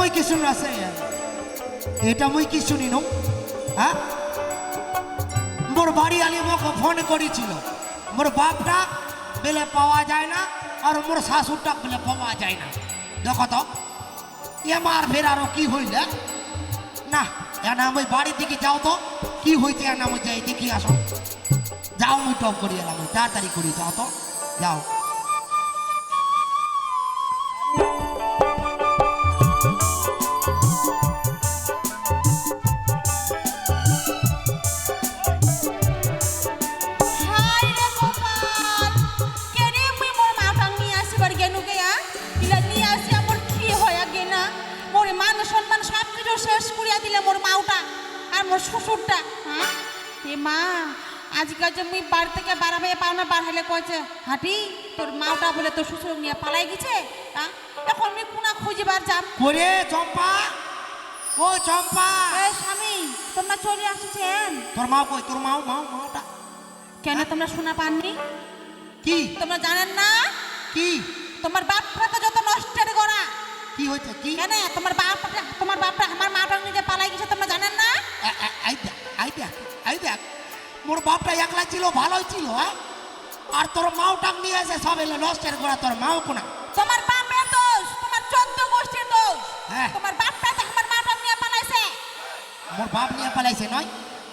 মই কি শুন আছে? এটা মই কি শুনি নো হ্যাঁ মোর বাড়ি আলি মোক ফোন করেছিল মোর বাপটা বেলে পাওয়া যায় না আর মোর শাশুড়টা বেলে পাওয়া যায় না। দেখো তো এমার ফের আরও কি হইলে না, এনা আমি বাড়ির দিকে যাও তো, কি হইতে এনা আমি যাই দেখি আসো যাও মুই টপ করি এলাম, তাড়াতাড়ি করি যাও তো, যাও। মা আজকাল যে মুই বাড়ি থেকে বাড়াবে পাও না বার হলে কয়েছে হাঁটি তোর মাওটা বলে তোর শ্বশুর নিয়ে পালাই গেছে হ্যাঁ এখন মুই কোনা খুঁজিবার যাম? করে চম্পা ও চম্পা। এ স্বামী তোমরা চলে আসছেন তোর মাও কই? তোর মাও মাও মাওটা। কেন তোমরা শোনা পাননি? কি? তোমরা জানেন না? কি? তোমার বাপরা তো যত নষ্টের গড়া। কি হয়েছে? কি? কেন? তোমার বাপটা তোমার বাপটা আমার মাটা নিজে পালাই গেছে তোমরা জানেন না? এই দেখ এই দেখ। মোর বাপটা একলা ছিল ভালোই ছিল হ্যাঁ? আর তোর মাও টাক নিয়ে এসে সব এলো নষ্টের গোড়া তোর মাও কোনা? তোমার বাপের দোষ তোমার চোদ্দ গোষ্ঠীর দোষ। হ্যাঁ। তোমার বাপটা তো আমার মাটা নিয়ে পালাইছে। মোর বাপ নিয়ে পালাইছে নয়?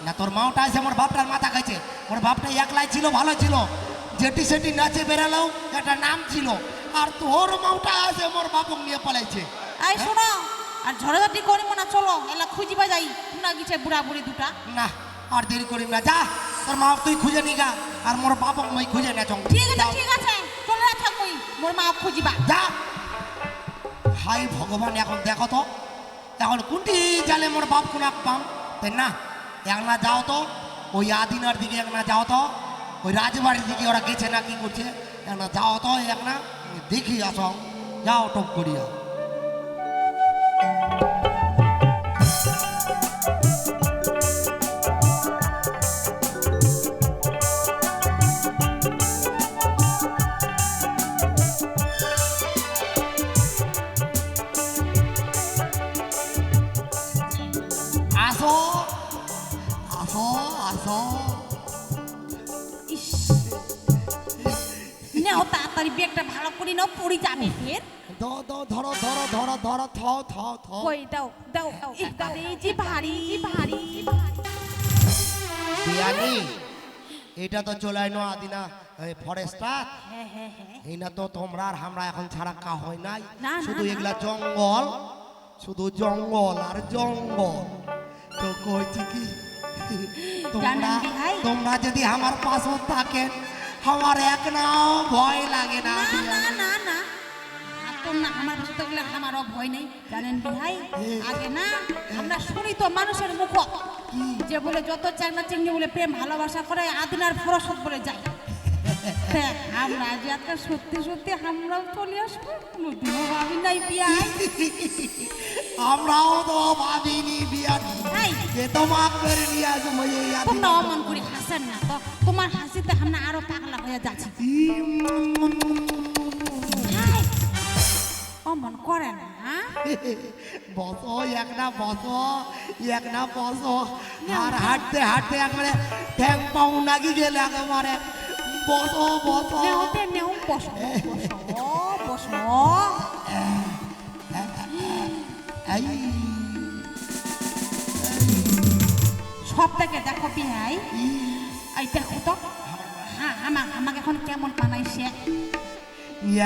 না তোর মাওটা এসে মোর বাপটার মাথা খাইছে। মোর বাপটা একলাই ছিল ভালো ছিল। যেটি সেটি নাচে বেরালেও একটা নাম ছিল। আর তোর মাওটা এসে মোর বাপক নিয়ে পালাইছে। এই শোনো আর ঝড়ঝাটি করি মনে চলো এলা খুঁজিবা যাই। না গেছে বুড়া বুড়ি দুটা। না আর দেরি করিম না যা তোর মা তুই খুঁজে নিগা আর মোর বাপক মই খুঁজে না চং ঠিক আছে ঠিক আছে চলে থাক মুই মোর মা খুঁজিবা। যা। হাই ভগবান এখন দেখো তো এখন কোনটি জালে মোর বাপ কোন পাম তাই না? একলা যাও তো ওই আদিনার দিকে একলা যাও তো ওই রাজবাড়ির দিকে ওরা গেছে না কি করছে? একলা যাও তো একলা দেখি আসো। যাও টপ করিয়া। যাবে ফের? ধরো ধরো ধরো ধরো কই দাও দাও দাও এই যে ভারী ভারী। বিয়ানি এটা তো চলাই নো আদিনা ফরেস্টার। হ্যাঁ হ্যাঁ হ্যাঁ। এই না তো তোমরা আর আমরা এখন ছাড়া কা হয় নাই। শুধু। এগুলা জঙ্গল শুধু জঙ্গল আর জঙ্গল। তো কইছি কি তোমরা? তোমরা যদি আমার পাশে থাকেন আমার এক নাও ভয় লাগে না না না না না। আমার আমারও ভয় নেই জানেন ভাই আগে না আমরা শুনি তো মানুষের মুখ। যে বলে যত চিংড়ি বলে প্রেম ভালোবাসা করে আদিনার ফরসত বলে যায়। হ্যাঁ, আমরা যে একটা সত্যি সত্যি আমরাও চলে আসব কোনোদিনও ভাবি নাই আমরাও তো ভাবিনি বিয়ানি এই, যে তোমাক করে নিয়ে আসব এই তোমরা অমন করে হাসেন না তো। তোমার হাসিতে আমরা আরও পাগলা হয়ে যাচ্ছি। অমন করে না বসো এক না বসো এক না বসো। আর হাঁটতে হাঁটতে একবারে ঠ্যাং পাও নাকি গেলে একেবারে। বসো বসো। নেও বসো বসো সব থেকে দেখো বিহাই। এই দেখো তো হ্যাঁ আমার আমাকে এখন কেমন বানাইছে?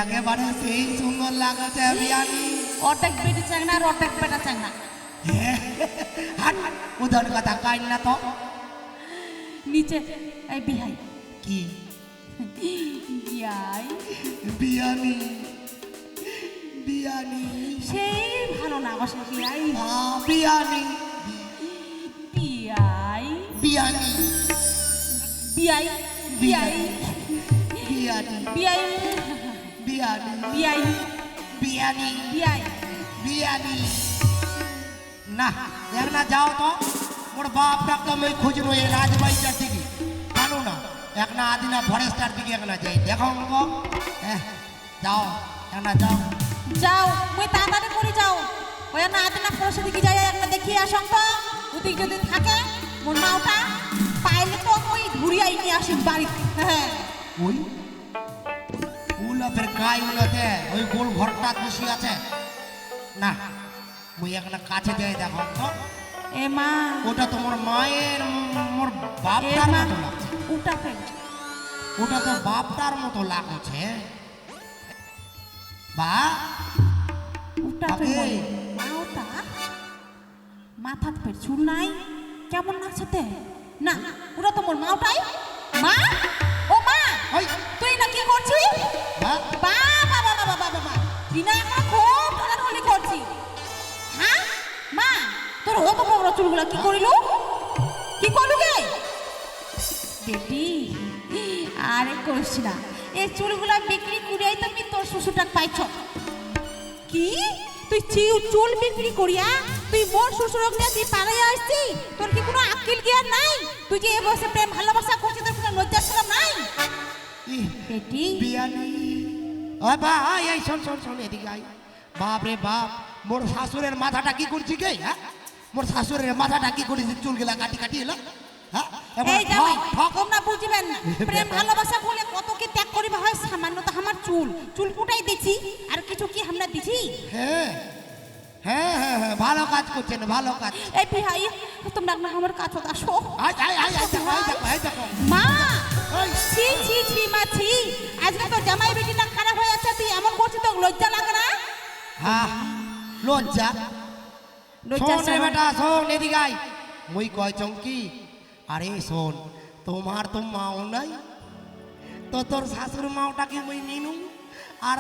একেবারে সেই সুন্দর লাগছে বিয়ানি। অর্ধেক বেটি চাংনা আর অর্ধেক বেটা চাংনা হাট উদর কথা কাইন না তো। নিচে এই বিহাই। কি? বিয়াই বিয়ানি বিয়ানি। সেই ভালো না বসে বিয়াই বিয়ানি। বিয়াই বিয়ানি। বিয়াই বিয়াই বিয়ানি বিয়াই বিয়ানি বিয়াই বিয়ানি বিয়াই বিয়ানি না এক না যাও তো মোর বাপ ডাকলাম ওই খুঁজবো এই রাজবাড়িটার দিকে জানো না এক না আদিনা ফরেস্টার দিকে এক না যাই দেখো হ্যাঁ যাও এক না যাও যাও মুই তাড়াতাড়ি করে যাও ওই না আজ না পরশু দিকে যাই একটা দেখিয়ে আসং তো ওদিক যদি থাকে মোর মাওটা নিয়ে আসি বাড়িতে হ্যাঁ। ওই? উলা ফের গাই উলাতে ওই গোল ঘরটা খুশি আছে। না মুই একটা কাছে যাই দেখো তো। এ মা। ওটা তোমার মায়ের মোর বাপটার মা মতো লাগছে। উটা ফেল। ওটা তো বাপটার মতো লাগছে। বা? আগে। ফেল মাওটা মাথা ফের চুল নাই? কেমন লাগছে তে? না ওটা তো মোর মাওটাই মা? ও মা ওই। তুই না কি করছিস? বা বাবা বাবা বাবা বাবা বিনা এখন খুব ঢলাঢলি করছি। হ্যাঁ মা তোর অত বড় চুলগুলা কি করিল? কি করলু গে? বেটি আরে করিস না। এই চুলগুলা বিক্রি করিয়াই তো আমি তোর শ্বশুরটা পাইছ। কি? তুই চুল বিক্রি করিয়া তুই মোর শ্বশুরক নিয়ে তুই পাড়াইয়া আসছি? তোর কি কোনো আকিল জ্ঞান নাই? তুই যে এ বসে প্রেম ভালোবাসা করছিস লজ্জা শরম নাই বেটি বিয়ানি। ও বা এই শোন শোন শোন এদিকে আয়। বাপ রে বাপ মোর শাশুড়ের মাথাটা কি করছি কে হ্যাঁ? মোর শাশুড়ের মাথাটা কি করেছি চুলগুলা কাটি কাটি এলো হ্যাঁ? এই জামাই। তোমরা বুঝবেন না প্রেম ভালোবাসা বলে কত কি ত্যাগ করিবা হয়? সামান্য তো আমার চুল। চুল ফুটাই দিছি আর কিছু কি আমরা দিছি? হ্যাঁ। হ্যাঁ হ্যাঁ হ্যাঁ ভালো কাজ করছেন ভালো কাজ। এই বিহাই তোমরা না আমার কাছে আসো। দেখো দেখো আয় দেখো। মা! ছি ছি ছি মা ছি। আজকে তো জামাই বেটিটা খারাপ হয়ে আছে তুই এমন করছিস তো লজ্জা লাগে না? হ্যাঁ লজ্জা। লজ্জা শোন বেটা শোন এদিকে আয়। মুই কয় চঙ্কি আরে শোন তোমার তো মাও নাই তো তোর শাশুড় মাওটাকে মুই নিনু। আর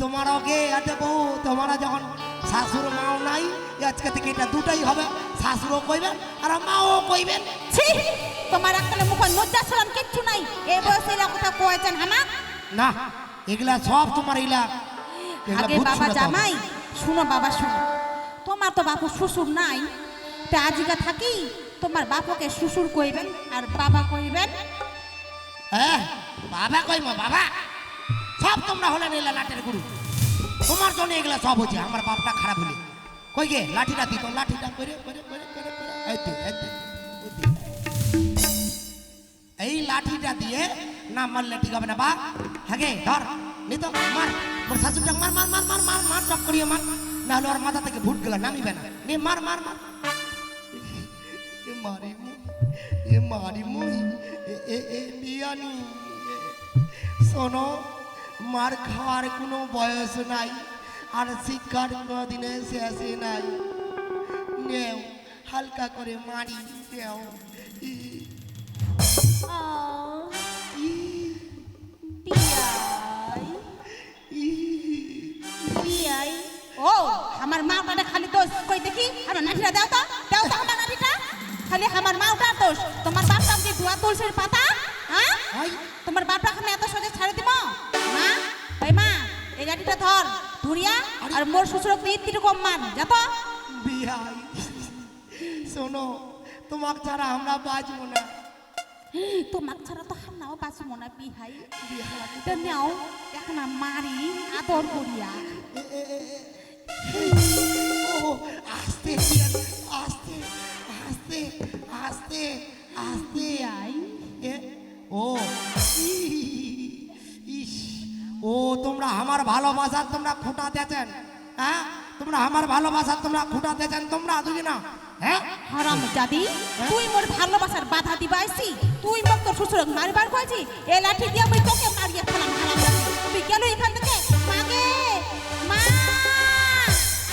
তোমার ওকে আছে বউ তোমার যখন শাশুর মাও নাই আজকে থেকে এটা দুটাই হবে। শাশুড়ও কইবেন আর মাও কইবেন ছি তোমার একটা মুখ লজ্জা শরম কিচ্ছু নাই। এই বয়সে এরা কথা কয়েছেন আমার না এগুলা সব তোমার এগুলা আগে বাবা। জামাই শুনো বাবা শুনো। তোমার তো বাপু শ্বশুর নাই তা আজিকা থাকি তোমার বাপকে শ্বশুর কইবেন আর বাবা কইবেন? হ্যাঁ বাবা কইম বাবা। তোমরা হলে নিলে লাটের গুরু। তোমার জন্য এগুলা সব হচ্ছে আমার বাপটা খারাপ হলে। কই গে, লাঠিটা দিত লাঠিটা করে এই লাঠিটা দিয়ে না মারলে ঠিক হবে না, বা। হাগে ধর, নি তো, মার। মোর শাশুড়িটা মার মার মার মার মার মার, চপ করিয়ে মার। না হলে ওর মাথা থেকে ভুট গেল নামিবে না। নে, মার মার মার। এ মারি এ মারি মুই, এ এ বিয়ানি। শোনো মার খাওয়ার কোনো বয়স নাই আর শিক্ষার কোনো দিনে শেষে নাই। নেও হালকা করে মারি নেও। ও আমার মা ওটা খালি দোষ কই দেখি? আমার নাঠিটা দাও তো দাও তো আমার নাঠিটা খালি আমার মা ওটা দোষ। তোমার বাপটা কি দুয়া তুলসীর পাতা হ্যাঁ। তোমার বাপটা ধর ধরিয়া আর মোর শ্বশুর তিন কম মান যা তো বিহাই শোনো তোমাক ছাড়া আমরা বাঁচবো না। তোমাক ছাড়া তো হামনাও বাঁচব না বিহাই। বিহাই। তো নাও এখন মারি আদর করিয়া। ও আস্তে আস্তে আস্তে আস্তে আস্তে। আই এ, ও ও তোমরা আমার ভালোবাসার তোমরা খুঁটা দিয়েছেন। হ্যাঁ? তোমরা আমার ভালোবাসার তোমরা খুঁটা দিয়েছেন। তোমরা দুই না হ্যাঁ? হারাম জাদি তুই মোর ভালোবাসার বাধা দিবাইছি তুই মোক তোর শ্বশুর মারবার কইছি। এ লাঠি দিয়ে আমি তোকে মারিয়া ফেলাম হারাম তুই গেল এখান থেকে। মাগে মা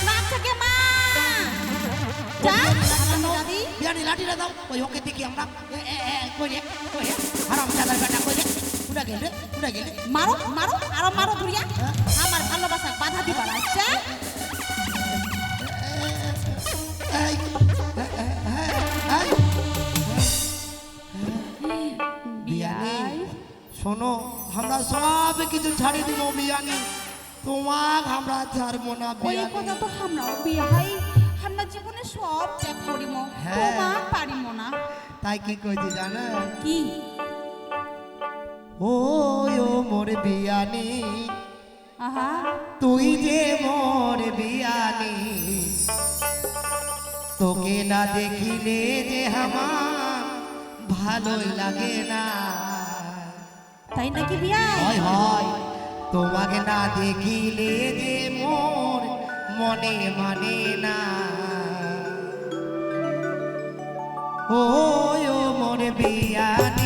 মা থেকে মা। যা বিয়ানি লাঠিটা দাও। ওই ওকে দেখি আমরা। এ, এ, এ, কই রে? কই রে? হারাম বেটা কই রে? উড়া গেলে উড়া গেলে। মারো মারো আরও মারো ধরিয়া আমার ভালোবাসার বাধা এই, এই, শোনো আমরা সব কিছু ছাড়ি দিব বিয়ানি। তোমাক আমরা ছাড়বো না ওই কথা তো আমরাও বিহাই আমরা জীবনে সব ত্যাগ করিম। হ্যাঁ। পারিম না। তাই কি কইছি জানো? কি? ও মোর বিয়ানি। তুই যে মোর বিয়ানি তোকে না দেখিলে যে আমার ভালোই লাগে না। তাই নাকি বিয়া হয় তোমাকে না দেখিলে যে মোর মনে মানে না। ও মোর বিয়ানি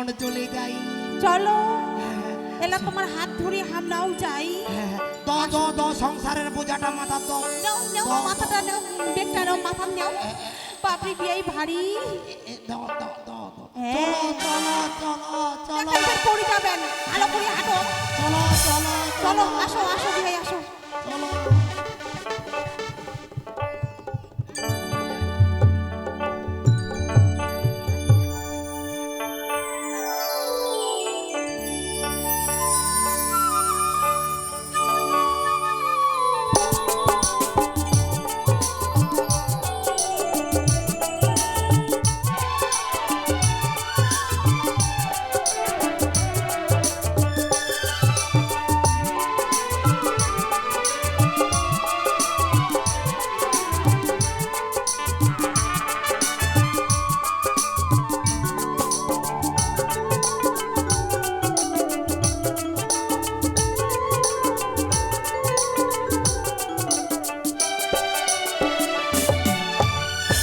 এখন চলে যাই। চলো। হ্যাঁ। এলা তোমার হাত ধরে হামলাও যাই। হ্যাঁ। দ দ দ সংসারের বোঝাটা মাথা তো মাথাটা নাও বেটা নাও মাথা নাও। বাপরি বিয়াই ভারী। দ দ দ চলো হ্যাঁ। চলো চলো চলো পড়ে যাবেন ভালো করে হাঁটো। চলো চলো। চলো আসো আসো বিয়াই আসো।